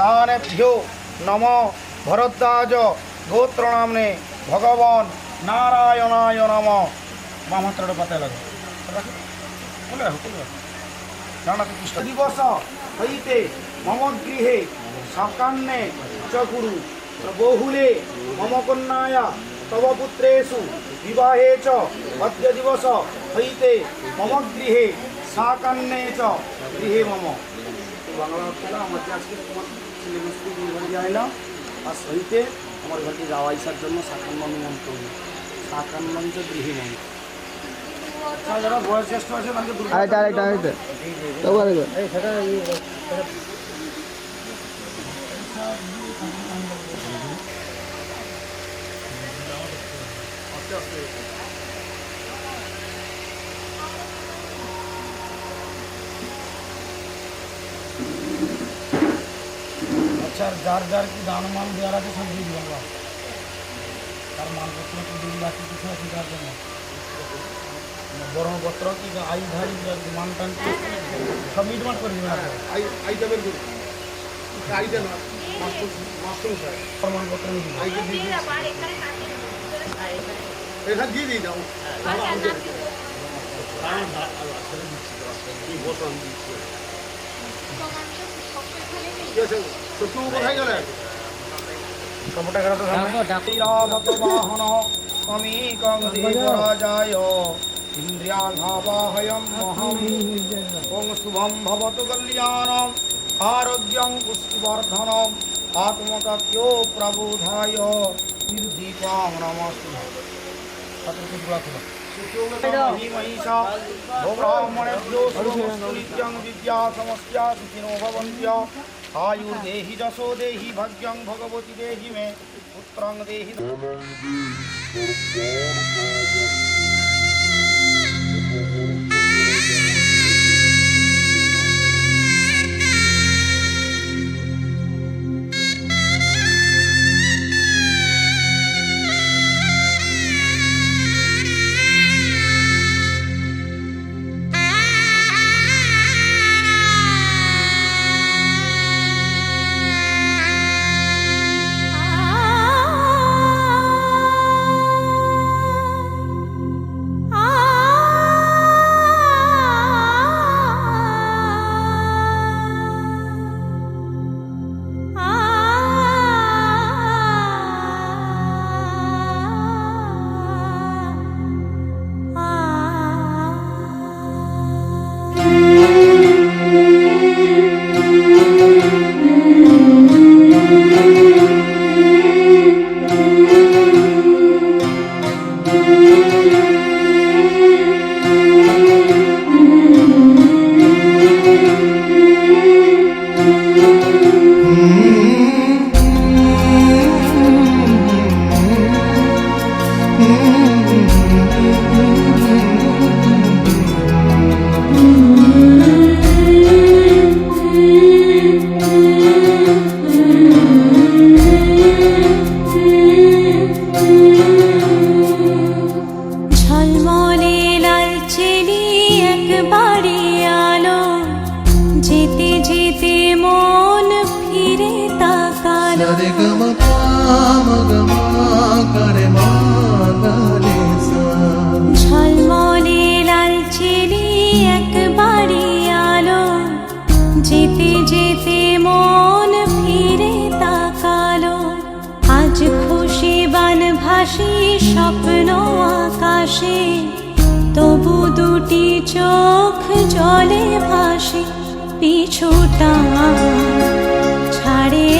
দানেভ্যো নম ভরদ্বাজ গোত্রনামনে ভগবান নারায়ণায় নম। মা মন্ত্রটা পাতায় লাগো দিবস হইতে মম গৃহে সকান্নে চ কুরু বহুলে মম কন্যায়া তব পুত্রেষু। বিবাহে চ অদ্য দিবস হইতে মম গৃহে সাকান্নে চ। গৃহে মম। বাংলা আমার আজকে মিস্ত্রি ঘরে যায় না তার সহিতে আমার ঘরকে যাওয়া আসার জন্য সাকান্ন নিমন্ত্রণ সাকান্ন গৃহে আচ্ছা, যারা বয়োজ্যেষ্ঠ আছে দুর্গা আরেকটা আরেকটা আরেকটা আর যার যার কি দান মান দেওয়ার আছে সব দিয়ে দিলাম বাবা। তার মানপত্র কি দিয়ে বাকি কিছু আছে তার জন্য বরণপত্র কি আই ধাই মান টান কি সব মিটমাট করে দিবেন আপনি আই আইটা বের করুন আইটা না মাস্টার মাস্টার স্যার প্রমাণপত্র নিয়ে দিবেন আইটা দিয়ে দিন এখানে দিয়ে দিই দাও ঠিক আছে ইন্দ্রিয়াঘাবাহয়ম মহম ওং শুভম ভবতু কল্যাণম আরোগ্যং পুষ্টিবর্ধনম আত্মকাক্যো প্রবোধায় নির্দীপং নমস্তে সমস্যা সুখিনো ভবন্ত্য আয়ুর্দেহি যশো দেহি ভাগ্যং ভগবতী দেহি মে পুত্রং দেহি দুটি চোখ জলে ভাসে পিছুটা ছাড়ে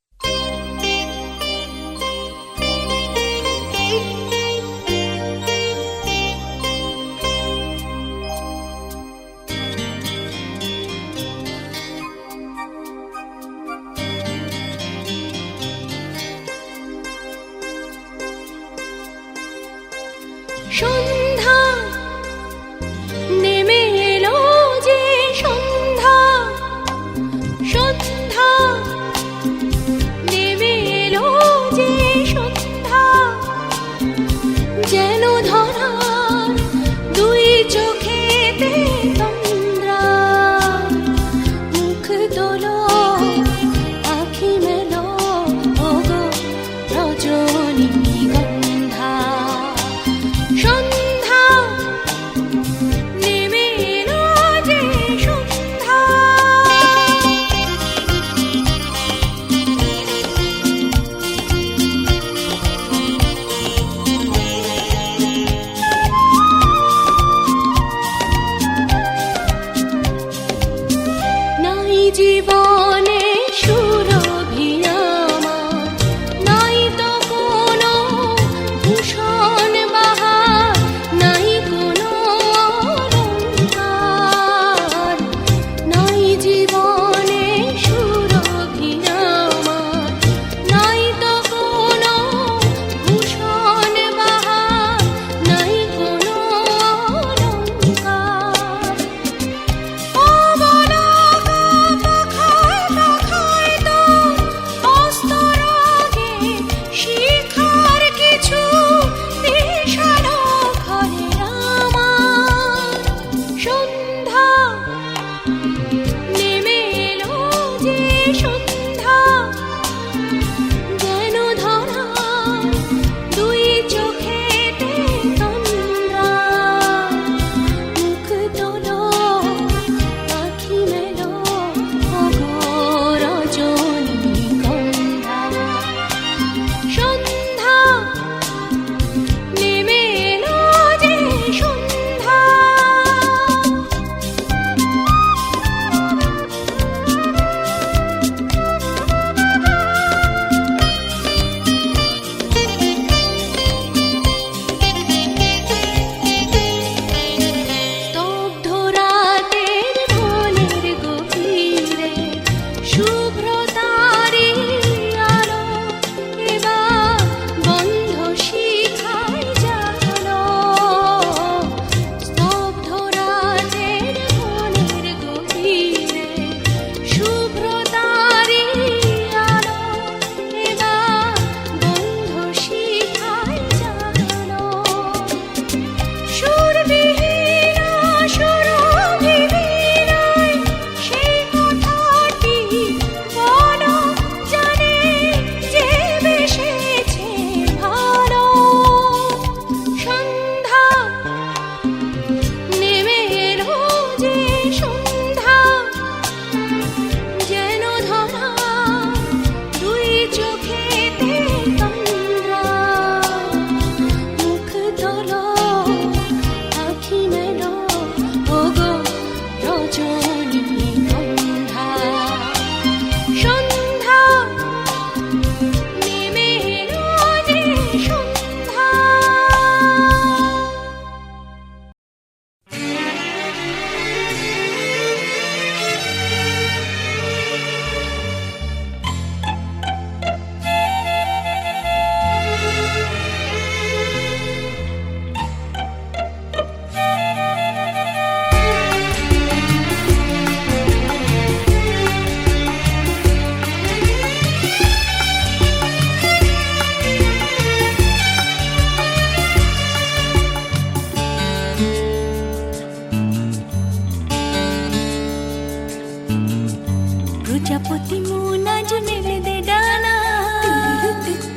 প্রজাপতি মুনাজ মেলে দে ডানা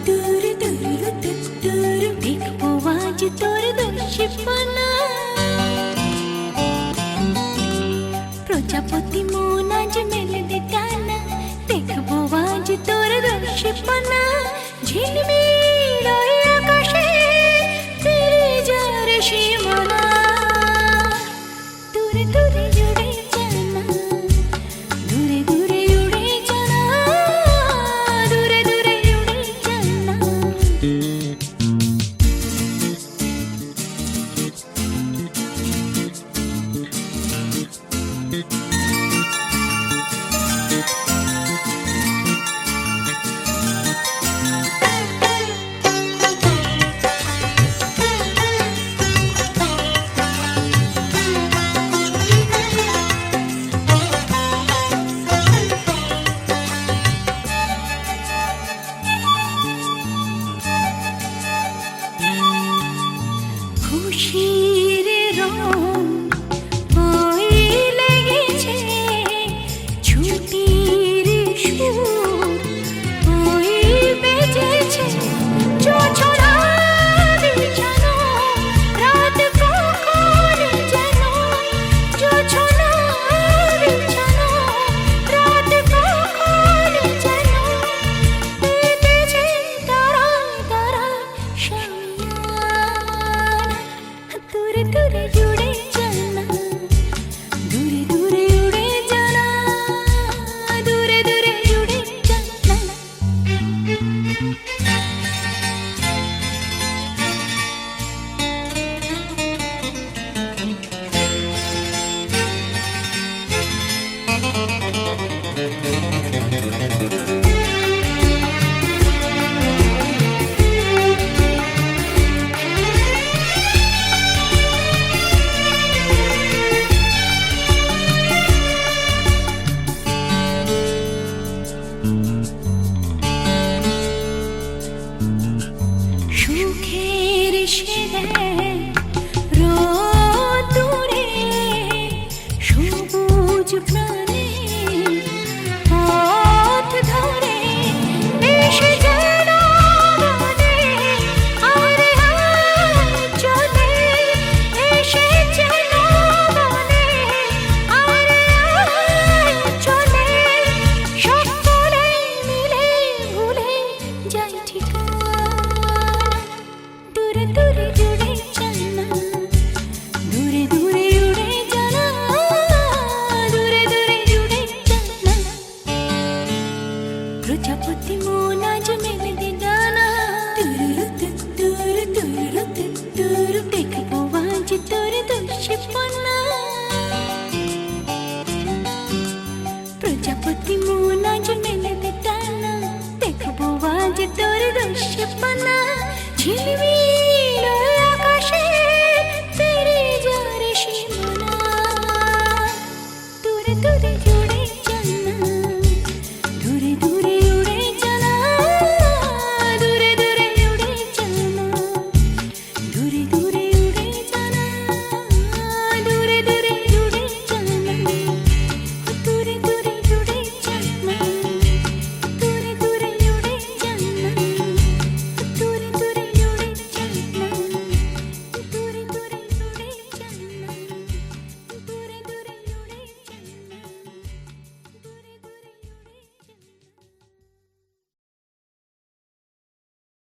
তুর তুর তুর দেখব আজ তোর দোষীপনা প্রজাপতি মুনাজ মেলে দে ডানা দেখব আজ তোর দোষীপনা ঝিলমিল